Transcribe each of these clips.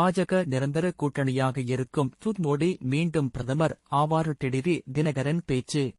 பாஜக நிரந்தர கூட்டணியாக இருக்கும் துத் மோடி மீண்டும் பிரதமர் ஆவாறு டிடிவி தினகரன் பேச்சு.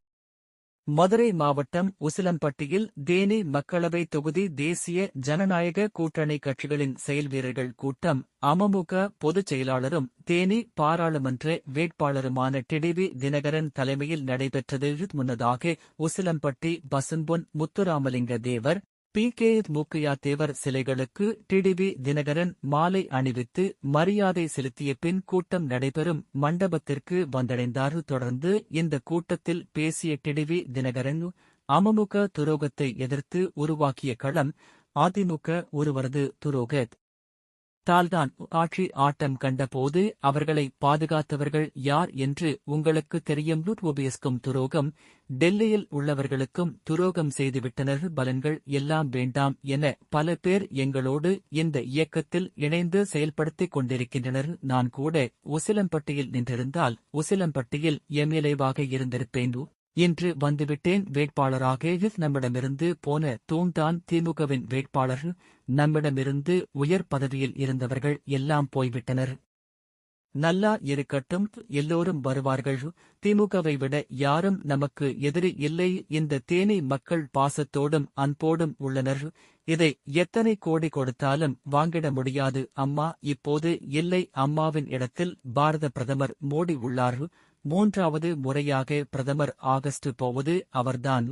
மதுரை மாவட்டம் உசிலம்பட்டியில் தேனி மக்களவை தொகுதி தேசிய ஜனநாயக கூட்டணி கட்சிகளின் செயல்வீரர்கள் கூட்டம். அமமுக பொதுச் செயலாளரும் தேனி பாராளுமன்ற வேட்பாளருமான டிடிவி தினகரன் தலைமையில் நடைபெற்றது. முன்னதாக உசிலம்பட்டி பசும்பொன் முத்துராமலிங்க தேவர் பி. கே. மூக்கையா தேவர் சிலைகளுக்கு டிடிவி தினகரன் மாலை அணிவித்து மரியாதை செலுத்திய பின் கூட்டம் நடைபெறும் மண்டபத்திற்கு வந்தடைந்தார். தொடர்ந்து இந்த கூட்டத்தில் பேசிய டிடிவி தினகரன் அமமுக துரோகத்தை எதிர்த்து உருவாக்கிய களம் அதிமுக ஒருவரது துரோகத் தால்தான் ஆட்சி ஆட்டம் கண்டபோது அவர்களை பாதுகாத்தவர்கள் யார் என்று உங்களுக்கு தெரியும். உபயோகிக்கும் துரோகம் டெல்லியில் உள்ளவர்களுக்கும் துரோகம் செய்துவிட்டனர். பலன்கள் எல்லாம் வேண்டாம் என பல பேர் எங்களோடு இந்த இயக்கத்தில் இணைந்து செயல்படுத்திக் கொண்டிருக்கின்றனர். நான் கூட உசிலம்பட்டியில் நின்றிருந்தால் உசிலம்பட்டியில் எம்எல்ஏவாக இருந்திருப்பேன். இன்று வந்துவிட்டேன் வேட்பாளராக நம்மிடமிருந்து போன தூண்தான் திமுகவின் வேட்பாளர்கள் நம்மிடமிருந்து உயர் பதவியில் இருந்தவர்கள் எல்லாம் போய்விட்டனர். நல்லா இருக்கட்டும் எல்லோரும் வருவார்கள். திமுகவை விட யாரும் நமக்கு எதிரி இல்லை. இந்த தேனி மக்கள் பாசத்தோடும் அன்போடும் உள்ளனர். இதை எத்தனை கோடி கொடுத்தாலும் வாங்கிட முடியாது. அம்மா இப்போது இல்லை. அம்மாவின் இடத்தில் பாரத பிரதமர் மோடி உள்ளார். மூன்றாவது முறையாக பிரதமர் ஆகஸ்ட் போவது அவர்தான்.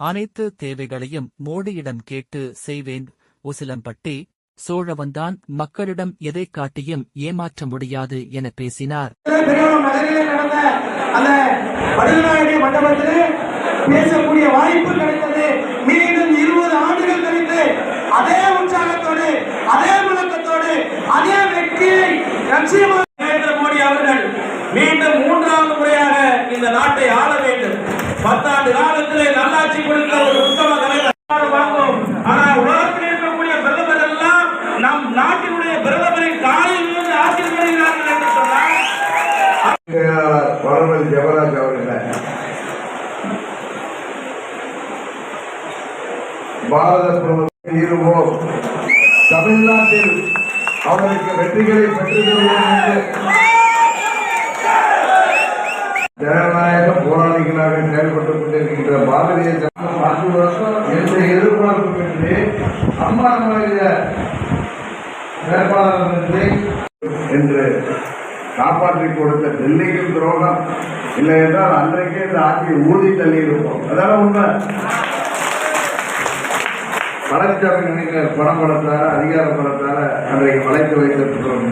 அனைத்து தேவைகளையும் மோடியிடம் கேட்டு செய்வேன். உசிலம்பட்டி சோழவன்தான் மக்களிடம் எதை காட்டியும் ஏமாற்ற முடியாது என பேசினார். பேசக்கூடிய வாய்ப்பு கிடைத்தது மீண்டும் இருபது ஆண்டுகள் கழித்து அதே உற்சாகத்தோடு அதே முழக்கத்தோடு அதே வெற்றியை லட்சியமாக நரேந்திர மோடி அவர்கள் மீண்டும் மூன்றாவது முறையாக இந்த நாட்டை ஆள வேண்டும் பத்தாண்டு காலத்திலே நல்லாட்சி கொடுத்த ஒரு உத்தம தலைவர் பார்த்தோம் ஆனா உலகத்தில் இருக்கக்கூடிய பிரதமர் எல்லாம் நம் நாட்டினுடைய பிரதமரின் காலில் இருந்து ஆசீர்வதிக்கிறார்கள் என்று சொன்னால் வடமதி ஜெபராஜ் அவர்களை பாரத பிரதமர் இருவோம் தமிழ்நாட்டில் அவருக்கு வெற்றிகளை பெற்றுத் ஜனநாயக போராளிகளாக செயல்பட்டுக் கொண்டிருக்கின்ற பாரதிய ஜனதா பத்து வருஷம் எந்த எதிர்பார்ப்பு பெற்று அம்மா மாநில வேட்பாளர் என்று என்று காப்பாற்றி கொடுத்த டெல்லிக்கும் துரோகம். இல்லை என்றால் அன்றைக்கே இந்த ஆட்சியை ஊதி தள்ளி இருப்போம் அதான உண்மை? பழனிசாமி நினைக்கிற பணம் படத்தார அதிகார படத்தார அன்றைக்கு வளைத்து வைத்திருக்கிறோம்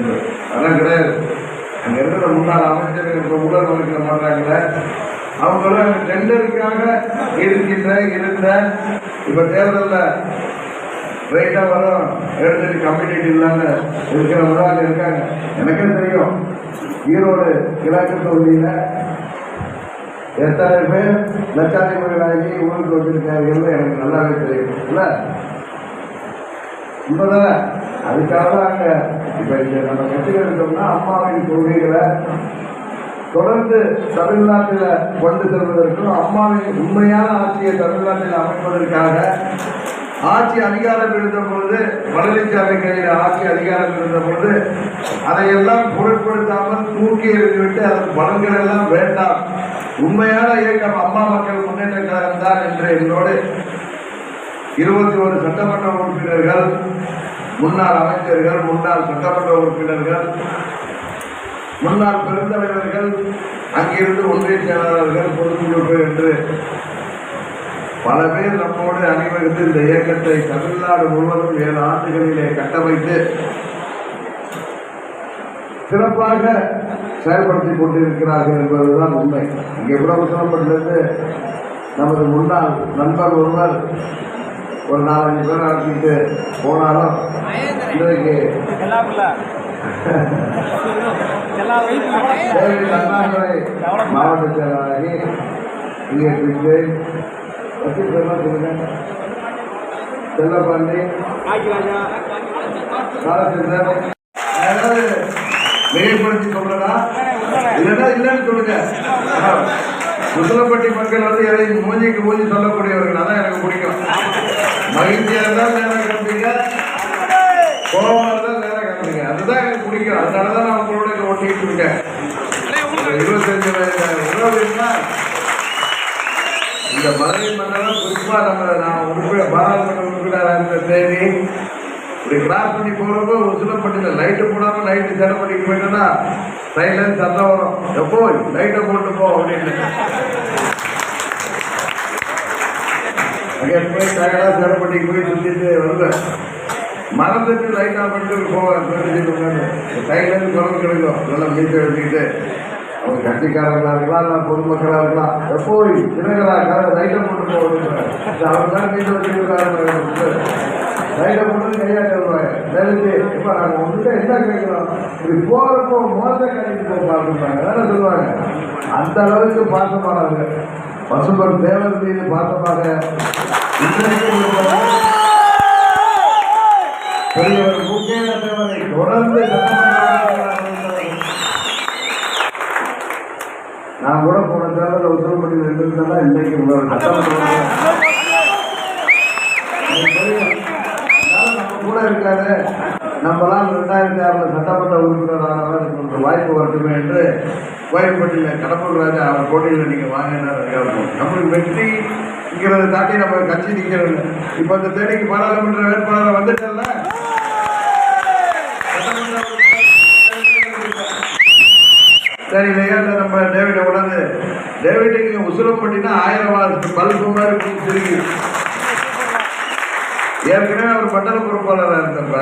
அதெல்லாம் கிடையாது. அங்கே இருக்கிற முன்னாள் அமைச்சர்கள் இப்போ உடல் வழக்கில் மாட்டாங்களே அவங்களும் டெண்டருக்காக இருக்கின்ற இருந்த இப்போ தேர்தலில் ரைட்டாக வரும் எடுத்துட்டு கம்யூனிட்டி இல்லாமல் இருக்கிற ஒரு ஆள் இருக்காங்க. எனக்கே தெரியும். ஈரோடு கிழக்கு தொகுதியில் எத்தனை பேர் லட்சாதிபதிகளாகி ஊருக்கு வச்சிருக்கார்கள் எனக்கு நல்லாவே தெரியும். உண்மைதான்? அதுக்காக தான் இப்போ இங்கே நம்ம கட்சியில் அம்மாவின் கொள்கைகளை தொடர்ந்து தமிழ்நாட்டில் கொண்டு செல்வதற்கும் அம்மாவின் உண்மையான ஆட்சியை தமிழ்நாட்டில் அமைப்பதற்காக ஆட்சி அதிகாரம் இருந்த பொழுது பழனிசாமி கையில் ஆட்சி அதிகாரம் இருந்த பொழுது அதையெல்லாம் பொருட்படுத்தாமல் தூக்கி எறிந்துவிட்டு அதன் பலன்கள் எல்லாம் வேண்டாம். உண்மையான இயக்கம் அம்மா மக்கள் முன்னேற்ற கழகம் தான் என்று என்னோடு இருபத்தி ஒரு சட்டமன்ற உறுப்பினர்கள் முன்னாள் அமைச்சர்கள் முன்னாள் சட்டமன்ற உறுப்பினர்கள் முன்னாள் பெருந்தலைவர்கள் அங்கிருந்து ஒன்றிய செயலாளர்கள் பொதுக்குழு என்று பல பேர் நம்மோடு அணிவகுத்து இந்த இயக்கத்தை தமிழ்நாடு முழுவதும் ஏழு ஆண்டுகளிலே கட்டமைத்து சிறப்பாக செயல்படுத்திக் கொண்டிருக்கிறார்கள் என்பதுதான் உண்மை. இங்கே பிரபுசனப்பட்டிலிருந்து நமது முன்னாள் நண்பர் ஒருவர் ஒரு நாலஞ்சு பேர் அழைச்சிட்டு போனாலும் இன்றைக்கு மாவட்ட செயலாளராகி இங்கே செல்லப்பாண்டி. காலச்சந்திரன் மிகைப்படுத்தி சொல்றதா இல்லைன்னா இல்லைன்னு சொல்லுங்க. முசலப்பட்டி மக்கள் வந்து எதை மூஞ்சிக்கு மூஞ்சி சொல்லக்கூடியவர்கள். அதான் எனக்கு பிடிக்கும். மகிழ்ச்சியா இருந்தால் நேரம் காமிப்பீங்க கோபமா இருந்தால் நேரம் காமிப்பீங்க அதுதான் எனக்கு பிடிக்கும். அதனால தான் நான் உங்களோட இங்க ஒட்டிக்கிட்டு இருக்கேன். இருபத்தஞ்சு வயது உறவுன்னா இந்த மதுரை மண்டலம் குறிப்பா நம்ம நான் உறுப்பினர் பாராளுமன்ற உறுப்பினராக இருந்த தேதி இப்படி கிராஸ் பண்ணி போறப்போ உசிலப்பட்டியில் லைட்டு போடாம லைட்டு சேடப்பட்டிக்கு போயிட்டோம்னா சைட்ல இருந்து சத்தம் வரும். எப்போ? லைட்டை போட்டு போ அப்படின்னு. அங்கே போய் டயர்டா சேடப்பட்டிக்கு போய் சுத்திட்டு வருவேன். மறந்துட்டு லைட்டா பண்ணிட்டு போவேன் சைட்ல குரல் கிடைக்கும். நல்லா மீட்டு எடுத்துக்கிட்டு அவங்க கட்சிக்காரங்களா இருக்கலாம் இல்லை பொதுமக்களா இருக்கலாம். எப்போ தினகரா லைட்டை போட்டு போவாங்க அவங்க தான் மீட்டு லைட்டை போட்டு கையாட்ட வருவாங்க வேலைக்கு இப்போ நாங்கள் உங்ககிட்ட என்ன கேட்குறோம்? இப்படி போகிறப்போ மோத கடைக்கு போக பார்க்குறாங்க தானே சொல்லுவாங்க. அந்த அளவுக்கு பாசமானவங்க. பசும்பன் தேவர் மீது பாசமாக பெரியவர் முக்கிய தேவரை தொடர்ந்து நான் கூட போன தேவையில் உத்தரவு பண்ணி இருந்திருந்தா இன்னைக்கு உங்களோட சட்டமன்ற நம்மளாம் ரெண்டாயிரத்தி ஆறில் சட்டமன்ற உறுப்பினராக ஒரு வாய்ப்பு வரட்டுமே என்று கோயம்பட்டியில் கடம்பூர் ராஜா அவர் போட்டியில் நீங்கள் வாங்கினார் நம்மளுக்கு வெற்றிங்கிறத தாண்டி நம்ம கட்சி நிற்கிறது. இப்போ இந்த தேடிக்கு பாராளுமன்ற வேட்பாளர் வந்துட்டல சரி இல்லையா நம்ம டேவிட உடனே டேவிட்டுக்கு உசுரப்பட்டினா ஆயிரம் வாரத்துக்கு பல்பு மாதிரி திரும்பி ஏற்கனவே அவர் மண்டல பொறுப்பாளராக இருந்தப்ப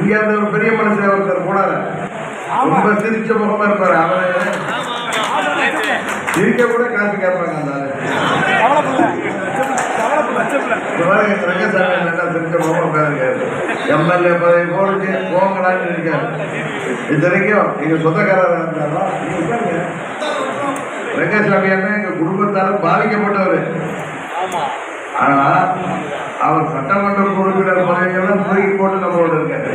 இங்க அந்த ஒரு பெரிய மனுஷன் ஒருத்தர் போனாரு. ரொம்ப சிரிச்ச முகமா இருப்பாரு. அவரு சிரிக்க கூட காசு கேட்பாங்க அந்த ஆளு. ரங்கசாமி நல்லா சிரிச்ச முகமா உட்காந்துருக்காரு எம்எல்ஏ பதவி போடுச்சு போங்களான்னு இருக்காரு. இது வரைக்கும் எங்க சொந்தக்காரராக இருந்தாலும். ரங்கசாமி அண்ணன் எங்க பாதிக்கப்பட்டவர். ஆனா அவர் சட்டமன்ற குழுவிட முறையெல்லாம் தூக்கி போட்டு நம்மளோட இருக்காரு.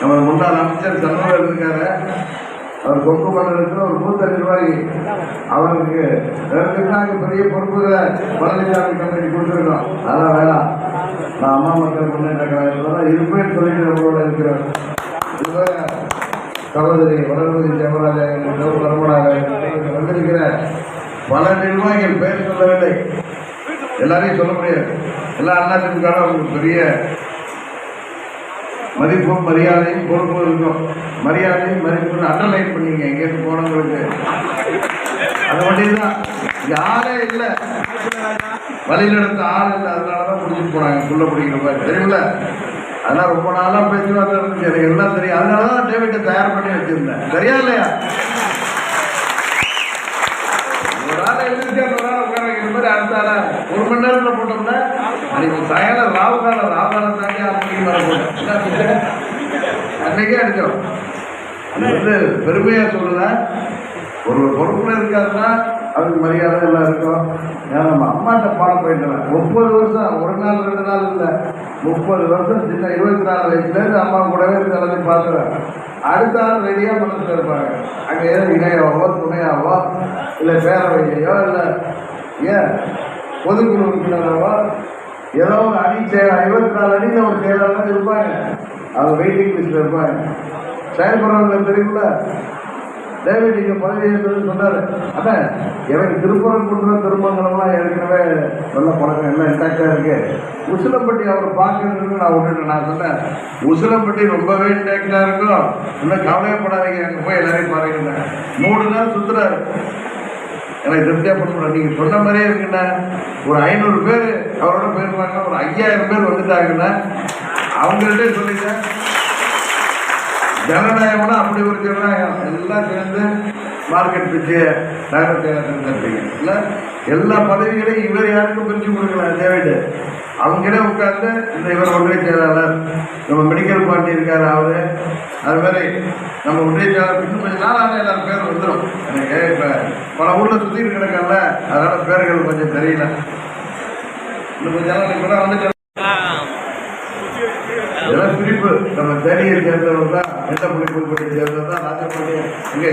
நம்ம முன்னாள் அமைச்சர் சண்முகர் இருக்காரு. அவர் கொங்கு மண்டலத்தில் ஒரு மூத்த நிர்வாகி. அவருக்கு நாங்கள் பெரிய பொறுப்புகளை பழனிசாமி கம்பெனி கொடுத்துருக்கோம். அதான் வேணாம். நான் அம்மா மக்கள் முன்னேற்ற கழகத்தில் இருப்பேன்னு சொல்லிட்டு நம்மளோட இருக்கிறோம். சகோதரி வளர்மதி தேவராஜா பரமனாக வந்திருக்கிற பல நிர்வாகிகள் பேர் சொல்லவில்லை. எல்லாரையும் சொல்ல முடியாது. எல்லா அண்ணாத்திற்கான அவங்களுக்கு பெரிய மதிப்பும் மரியாதையும் பொறுப்பும் இருக்கும். மரியாதையும் மதிப்பும் அண்டர்லைன் பண்ணீங்க எங்கேருந்து போனவங்களுக்கு. அது மட்டும்தான். யாரே இல்லை. வழியில் எடுத்த ஆள் இல்லை. அதனால தான் பிடிச்சிட்டு போனாங்க. புள்ள பிடிக்கிற மாதிரி. தெரியல அதெல்லாம் ரொம்ப நாளாக பேச்சுவார்த்தை இருந்துச்சு எனக்கு எல்லாம் தெரியும். அதனால தான் டேவிட்டை தயார் பண்ணி வச்சிருந்தேன். சரியா இல்லையா? ஒரு ஆள் எழுந்திரிச்சு அந்த உட்கார வைக்கிற மாதிரி அடுத்த ஆளை ஒரு மணி நேரத்தில் போட்டோம்னா அன்னைக்கு சாயங்காலம் ராவு காலம் ராவு காலம் தாண்டி ஆறு மணிக்கு அன்னைக்கே அடித்தோம் வந்து பெருமையாக சொல்ல ஒரு பொறுப்புல இருக்காருன்னா அதுக்கு மரியாதை எல்லாம் இருக்கும். ஏன்னா நம்ம அம்மாட்ட பாடம் போயிட்டேன் முப்பது வருஷம் ஒரு நாள் ரெண்டு நாள் இல்லை. முப்பது வருஷம் சின்ன இருபத்தி நாலு வயசுலேருந்து அம்மா கூடவே கலந்து எல்லாத்தையும் பார்த்துறேன் அடுத்த ஆள் ரெடியாக மனசில் இருப்பாங்க. அங்கே ஏதோ இணையாவோ துணையாவோ இல்லை பேரவையோ இல்லை ஏன் பொதுக்குழு உறுப்பினராவோ ஏதோ ஒரு அணி செயல் இருபத்தி நாலு அணியில் ஒரு செயலாளர் இருப்பாங்க. அவங்க வெயிட்டிங் லிஸ்ட்டில் இருப்பாங்க. செயல்படுறவங்க தெரியுமில்ல டேவிட் இங்கே பதவி சொன்னார். அண்ணன் எனக்கு திருப்பூரம் கொடுக்குற திருமங்கலம்லாம் ஏற்கனவே நல்ல பழக்கம். எல்லாம் இன்டாக்டாக இருக்கு. உசிலம்பட்டி அவர் பார்க்கறதுக்கு நான் ஒன்று நான் சொன்னேன் உசிலம்பட்டி ரொம்பவே இன்டாக்டாக இருக்கும். இன்னும் கவலையப்படாதீங்க. அங்கே போய் எல்லாரையும் பாருங்க. மூணு நாள் சுற்றுறாரு எனக்கு திருப்தியாக முடியல. நீங்கள் சொன்ன மாதிரியே இருக்குண்ணா. ஒரு ஐநூறு பேர் அவரோட போயிருப்பாங்க. ஒரு ஐயாயிரம் பேர் வந்துட்டாங்கன்னா அவங்கள்ட்டே சொல்லிட்டேன். ஜனநாயகம்னா அப்படி ஒரு ஜனநாயகம். எல்லாம் சேர்ந்து மார்க்கெட் பிச்சு நகரத்தை இல்லை? எல்லா பதவிகளையும் இவர் யாருக்கும் பிரித்து கொடுக்கலாம் டேவிட். அவங்களே உட்கார்ந்து இந்த இவர் ஒன்றிய செயலாளர் நம்ம மெடிக்கல் பார்ட்டி இருக்காரு அவரு. அது மாதிரி நம்ம ஒன்றிய செயலாளர் இன்னும் கொஞ்சம் நாளாக எல்லாரும் பேர் வந்துடும் எனக்கு இப்போ பல ஊரில் சுற்றிட்டு கிடக்கல அதனால பேர்கள் கொஞ்சம் தெரியல. இன்னும் கொஞ்சம் நாள் தான் வந்துட்டு இதெல்லாம் பிரிப்பு. நம்ம தேனியை சேர்ந்தவர் தான் எந்த புலிப்புப்பட்டி சேர்ந்தவர் தான் ராஜபாண்டி இங்கே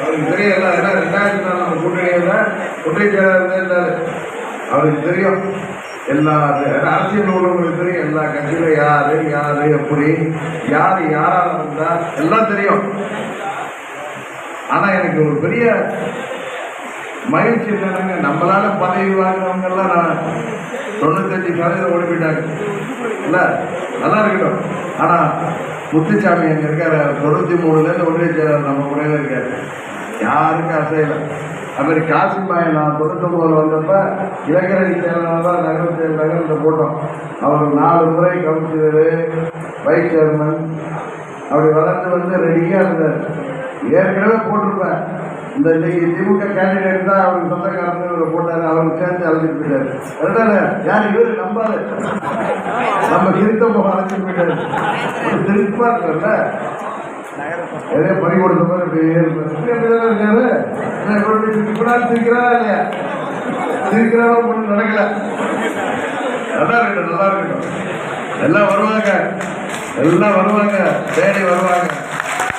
அவருக்கு தெரியல ஏன்னா ரெண்டாயிரத்தி நாலு நம்ம கூட்டணியில் ஒன்றிய செயலாளர் இருந்தார். அவருக்கு தெரியும். எல்லா அரசியல் உள்ளவங்களுக்கு எல்லா கட்சியில யாரு யாரு எப்படி யாரு யாரா இருந்தா எல்லாம் தெரியும். ஆனா எனக்கு ஒரு பெரிய மகிழ்ச்சி என்னன்னா நம்மளால பதவி வாங்கினவங்க எல்லாம் நான் தொண்ணூத்தஞ்சு சதவீதம் ஓடி போயிட்டாங்க. இல்ல நல்லா இருக்கட்டும். ஆனா முத்துச்சாமி அங்க இருக்காரு. தொண்ணூத்தி மூணுல இருந்து ஒன்றிய நம்ம கூடவே இருக்காரு. யாருக்கும் அசையலை. அது மாதிரி காசிமாயை நான் தொண்ணூத்தொம்பதுல வந்தப்ப இளைஞரணி செயலாளர் தான் நகர இந்த போட்டோம் அவர் நாலு முறை கவுன்சிலரு வைஸ் சேர்மன் அப்படி வளர்ந்து வந்து ரெடியாக இருந்தார். ஏற்கனவே போட்டிருப்பேன் இந்த இன்னைக்கு திமுக கேண்டிடேட் தான் அவருக்கு சொந்தக்காரங்க இவரை போட்டாரு. அவருக்கு சேர்ந்து அழைச்சிட்டு போயிட்டாரு. அதுதானே யார் இவரு? நம்பாரு நம்ம திருத்த முகம் அழைச்சிட்டு போயிட்டாரு. திருப்பா இருக்கல எதே பறி கொடுத்த மாதிரி அப்படியே இருப்பாரு இப்படி அப்படிதானே இல்லையா? திருக்கிறாரோ ஒன்றும் நடக்கல. நல்லா இருக்கட்டும் நல்லா இருக்கட்டும். எல்லாம் வருவாங்க. எல்லாம் வருவாங்க. தேடி வருவாங்க.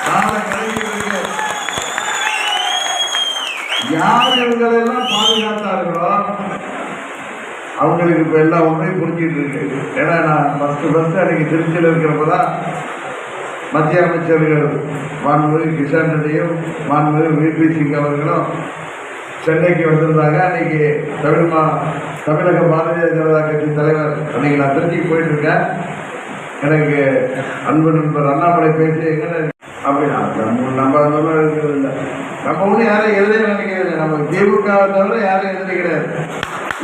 நாளை கல்வி யார் இவங்களெல்லாம் பாதுகாத்தார்களோ அவங்களுக்கு இப்போ எல்லா உண்மையும் புரிஞ்சிட்டு இருக்கு. ஏன்னா நான் ஃபர்ஸ்ட் ஃபர்ஸ்ட் அன்னைக்கு திருச்சியில் இருக்கிறப்ப தான் மத்திய அமைச்சர்கள் மாண்புமிகு கிஷான் ரெட்டியும் மாண்புமிகு விபி சிங் அவர்களும் சென்னைக்கு வந்திருந்தாங்க. அன்னைக்கு தமிழ் மா தமிழக பாரதிய ஜனதா கட்சி தலைவர் அன்னைக்கு நான் திருச்சிக்கு போயிட்டு இருக்கேன் எனக்கு அன்பு நண்பர் அண்ணாமலை பேசி எங்கே அப்படின்னா நம்ம நம்ம அந்த மாதிரி இருக்கிறது இல்லை. நம்ம ஒன்றும் யாரும் எதிரே நினைக்கிறது நம்ம திமுக தவிர யாரும் எதிரே கிடையாது.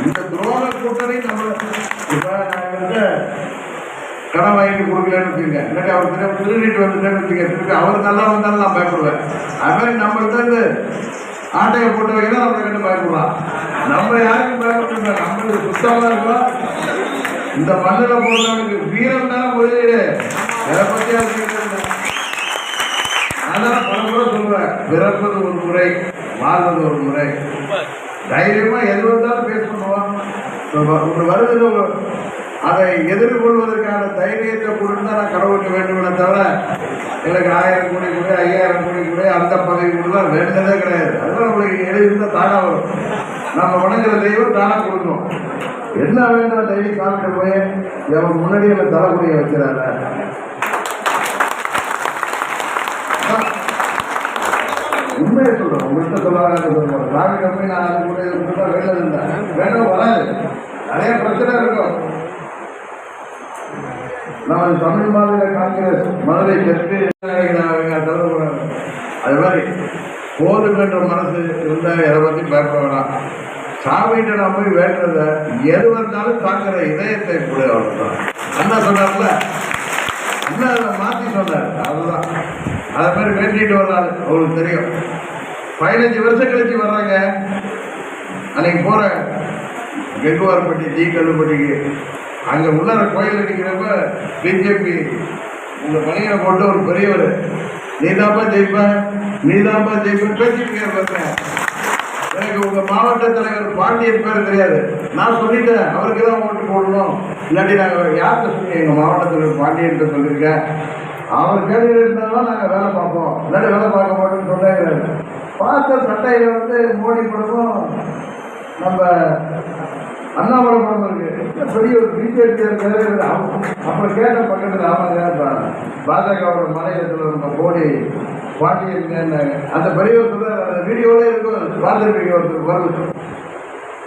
இந்த துரோக கூட்டணி நம்ம இப்போ நான் வந்து கடன் வாங்கிட்டு கொடுக்கலன்னு வச்சுக்கோங்க இல்லாட்டி அவர் திரும்ப திருடிட்டு வந்துட்டேன்னு வச்சுக்க திருப்பி அவர் நல்லா வந்தாலும் நான் பயப்படுவேன். அது மாதிரி நம்மள்ட்ட இருந்து ஆட்டையை போட்டு வைக்கிறா நம்மளை கண்டு பயப்படலாம். நம்ம யாருக்கும் பயப்படுறோம் நம்மளுக்கு சுத்தமாக இருக்கோம் இந்த மண்ணில் போடுறவனுக்கு வீரம் தானே முதலீடு. எதை பற்றி அதான் பல முறை சொல்லுவேன். பிறப்பது ஒரு முறை வாழ்வது ஒரு முறை. தைரியமா எது வந்தாலும் பேச பண்ணுவோம் ஒன்று வருது அதை எதிர்கொள்வதற்கான தைரியத்தை கொடுத்து தான் நான் கடவுளுக்கு வேண்டுமே தவிர எனக்கு ஆயிரம் கோடி கூட ஐயாயிரம் கோடி கூட அந்த பதவி கூட வேண்டதே கிடையாது. அதெல்லாம் நம்மளுக்கு எழுதிருந்தா தானா வரும். நம்ம வணங்குற தெய்வம் தானா கொடுக்கணும் என்ன வேண்டும் டெய்லி சாப்பிட்டு போய் எவன் முன்னாடி எல்லாம் தலைமுறையை வச்சிடாத உண்மையை சொல்றேன். உங்கள்கிட்ட சொல்லாத சொல்லுவாங்க நாங்கள் கம்மி நான் அது கூட இருந்தா வேண்டது இல்லை வேண்டாம் வராது. நிறைய பிரச்சனை இருக்கும் நம்ம தமிழ் மாநில காங்கிரஸ் மதுரை தெற்கு அது மாதிரி போதும் என்ற மனசு இருந்தா எதை பத்தி பயப்பட வேணாம். சாமிகிட்ட நான் போய் வேண்டத எது வந்தாலும் தாக்குற இதயத்தை கொடு அவ்வளவுதான். அண்ணா சொன்னார்ல? அண்ணா அதை மாத்தி சொன்னார். அதுதான். அதை மாதிரி வேண்டிட்டு வர்றாரு. அவங்களுக்கு தெரியும். பதினஞ்சு வருஷம் கழிச்சு வர்றாங்க. அன்னைக்கு போறேன் கெங்குவார்பட்டி ஜி கல்லுப்பட்டிக்கு. அங்க உள்ள கோயில் நிற்கிறப்ப பிஜேபி உங்க பணியை போட்டு ஒரு பெரியவர். நீதாப்பா ஜெயிப்ப? நீதாப்பா ஜெயிப்ப? பேசிட்டு எனக்கு உங்க மாவட்ட தலைவர் பாண்டியன் பேர் தெரியாது. நான் சொல்லிட்டேன். அவருக்கு தான் ஓட்டு போடணும். இல்லாட்டி நாங்கள் யார்கிட்ட சொல்லி எங்க மாவட்ட தலைவர் பாண்டியன் சொல்லியிருக்கேன். அவர் கேள்வி இருந்தாலும் நாங்கள் வேலை பார்ப்போம். இல்லாட்டி வேலை பார்க்க மாட்டோம்னு சொன்னாங்க பார்த்த சட்டையில வந்து மோடி படமும் நம்ம அண்ணாமலை படம் இருக்கு பெரிய ஒரு பிஜேபி இருக்காரு? அப்புறம் கேட்ட பக்கத்தில் ஆமாங்க பாஜகவோட மாநிலத்தில் நம்ம மோடி பாண்டியன் அந்த பெரியவர் சொல்றாரு அந்த வீடியோவே இருக்கும். பார்த்துருப்பீங்க ஒருத்தர் வருது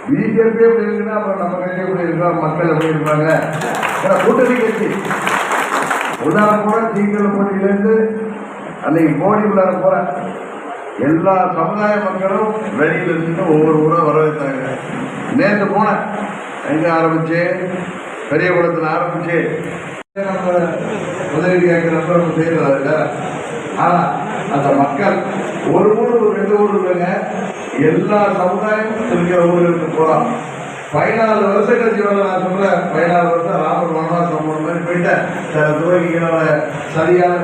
பிஜேபி எப்படி இருக்குன்னா அப்புறம் நம்ம கட்சி எப்படி இருக்கா மக்கள் எப்படி இருப்பாங்க? ஏன்னா கூட்டணி கட்சி. உள்ளார போற தீங்கல் போட்டியிலேருந்து அன்னைக்கு மோடி உள்ளார போற எல்லா சமுதாய மக்களும் வெளியில இருந்து ஒவ்வொரு ஊராக வரவேற்றாங்க. நேற்று போனேன். எங்கே ஆரம்பிச்சு? பெரிய குளத்தில் ஆரம்பிச்சு. நம்ம உதவி கேட்குறப்ப நம்ம செய்யறது இல்ல. அந்த மக்கள் ஒரு ஊர் ஒரு ரெண்டு ஊர் இல்லைங்க எல்லா சமுதாயமும் இருக்கிற ஊர்களுக்கு போகலாம் பதினாலு வருஷம் கட்சி வர நான் சொல்கிறேன் பதினாலு வருஷம் ராமர் வனவாசம் போன மாதிரி போயிட்டேன். சில துறைகளோட சரியான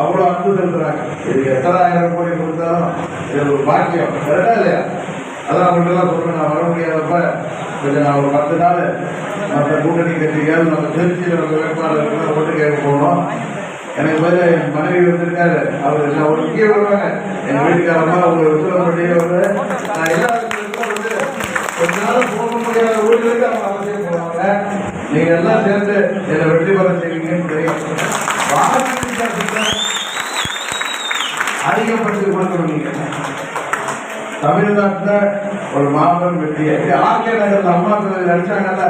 அவ்வளோ அன்பு செலுத்துறாங்க இது எத்தனாயிரம் கோடி கொடுத்தாலும் இது ஒரு பாக்கியம். கரெக்டா இல்லையா? அதான் அவங்கள்ட்ட சொல்றேன் நான் வர முடியாதப்ப கொஞ்சம் நான் ஒரு பத்து நாள் மற்ற கூட்டணி கட்சிகள் நம்ம திருச்சியில் நம்ம வேட்பாளர்கள் ஓட்டு கேட்க போகணும் எனக்கு பேர் என் மனைவி வந்திருக்காரு. அவர் எல்லாம் ஒரு முக்கிய வருவாங்க. எங்க வீட்டுக்காரமா அவங்க விசுவல் பண்ணி வந்து நான் எல்லாருக்கும் வந்து கொஞ்ச நாள் போக முடியாத ஊர்களுக்கு அவங்க அவசியம் நீங்க எல்லாம் சேர்ந்து என்னை வெற்றி பெற செய்வீங்கன்னு தெரியும் தமிழ்நாட்டில் ஒரு மாபெரும் வெற்றி. ஆர்கே நகரில் அம்மா கோயில் நடிச்சாங்கல்ல?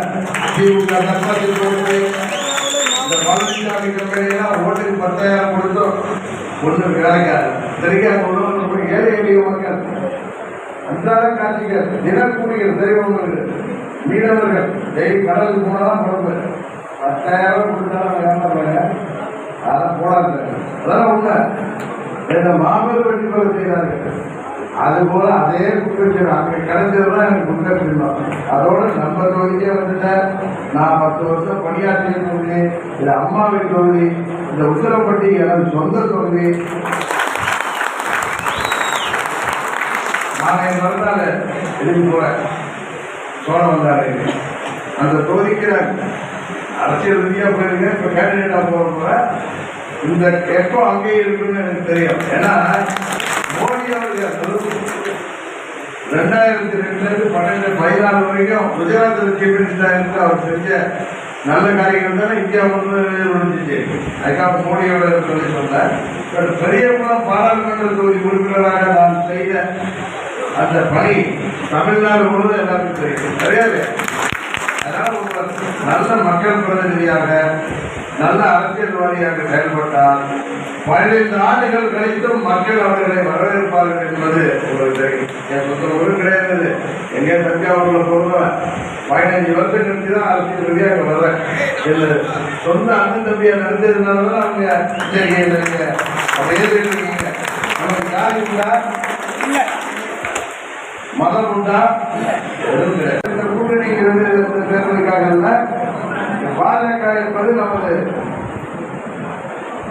திமுக தர்மத்தில் போட்டு இந்த பழனிசாமி கம்பெனிலாம் ஓட்டுக்கு பத்தாயிரம் கொடுத்தோம். ஒன்று கிடைக்காது தெரியாம ஒன்று வந்து போய் ஏழை எளிய மக்கள். அன்றாட காட்சிகள் தினக்கூலிகள் தெரிவங்களுக்கு மீனவர்கள். டெய்லி கடலுக்கு போனாலும் பொறுப்பு. பத்தாயிரம் கொடுத்தாலும் வேண்டாம் அதெல்லாம் போடாது அதெல்லாம் உண்மை இந்த மாபெரும் வெற்றி பெற செய்கிறார்கள் அதுபோல அதே குற்றச்சாட்டு அங்க கிடைச்சதுதான் எனக்கு குற்றச்சிருந்தோம் அதோட நம்ம தொகுதியே வந்துட்டேன் நான் பத்து வருஷம் பணியாற்றிய தொகுதி இது அம்மாவின் தொகுதி இந்த உத்தரப்பட்டி எனது சொந்த தொகுதி. என் பண்ணுறாளு எழுதி போறேன்? சோழ வந்தாரு அந்த தொகுதிக்கு நான் அரசியல் ரீதியா போயிருக்கேன். இப்ப கேண்டிடேட்டா போற இந்த எப்போ அங்கேயே இருக்குன்னு எனக்கு தெரியும். ஏன்னா மோடி அவர்கள் ரெண்டாயிரத்தி ரெண்டுல இருந்து பன்னெண்டு பதினாலு வரைக்கும் குஜராத்தில் சீஃப் மினிஸ்டர் இருந்து அவர் செஞ்ச நல்ல காரியங்கள் தானே இந்தியா வந்து முடிஞ்சிச்சு. அதுக்காக மோடியோட சொல்லி சொன்னேன் பட் பெரியகுளம் பாராளுமன்ற தொகுதி உறுப்பினராக நான் செய்த அந்த பணி தமிழ்நாடு முழுவதும் எல்லாருக்கும் தெரியும். கிடையாது அதனால் நல்ல மக்கள் பிரதிநிதியாக நல்ல அரசியல்வாதியாக செயல்பட்டால் பதினைந்து ஆண்டுகள் கழித்தும் மக்கள் அவர்களை வரவேற்பார்கள் என்பது தெரியும் என் சொந்த ஊரு கிடையாது. எங்கே தஞ்சாவூர்ல பிறந்தவன் பதினஞ்சு வருஷம் கழிச்சு தான் அரசியல் ரீதியாக வர்றேன் இது சொந்த அண்ணன் தம்பியா நடந்ததுனால தான் அவங்க இன்னைக்கு நீங்க அப்படியே இருக்கீங்க. நமக்கு யாரு உண்டா? மதம் உண்டா? கூட்டணிங்கிறது இல்ல பாஜக என்பது நமது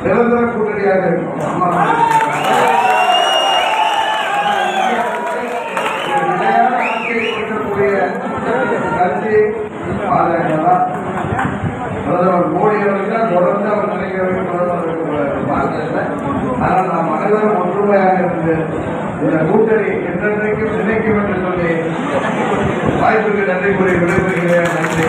நிரந்தர கூட்டணியாக இருக்கும். நிலையான ஆட்சியை கொடுக்கக்கூடிய கட்சி பாஜக தான் பிரதமர் மோடி அவர்கள் தொடர்ந்து அவர் நினைக்கிற பிரதமர் ஆனால் நாம் அனைவரும் ஒற்றுமையாக இருந்து இந்த கூட்டணி என்றென்றைக்கும் நினைக்கும் என்று சொல்லி வாய்ப்புக்கு நன்றி கூறி விடைபெறுகிறேன். நன்றி.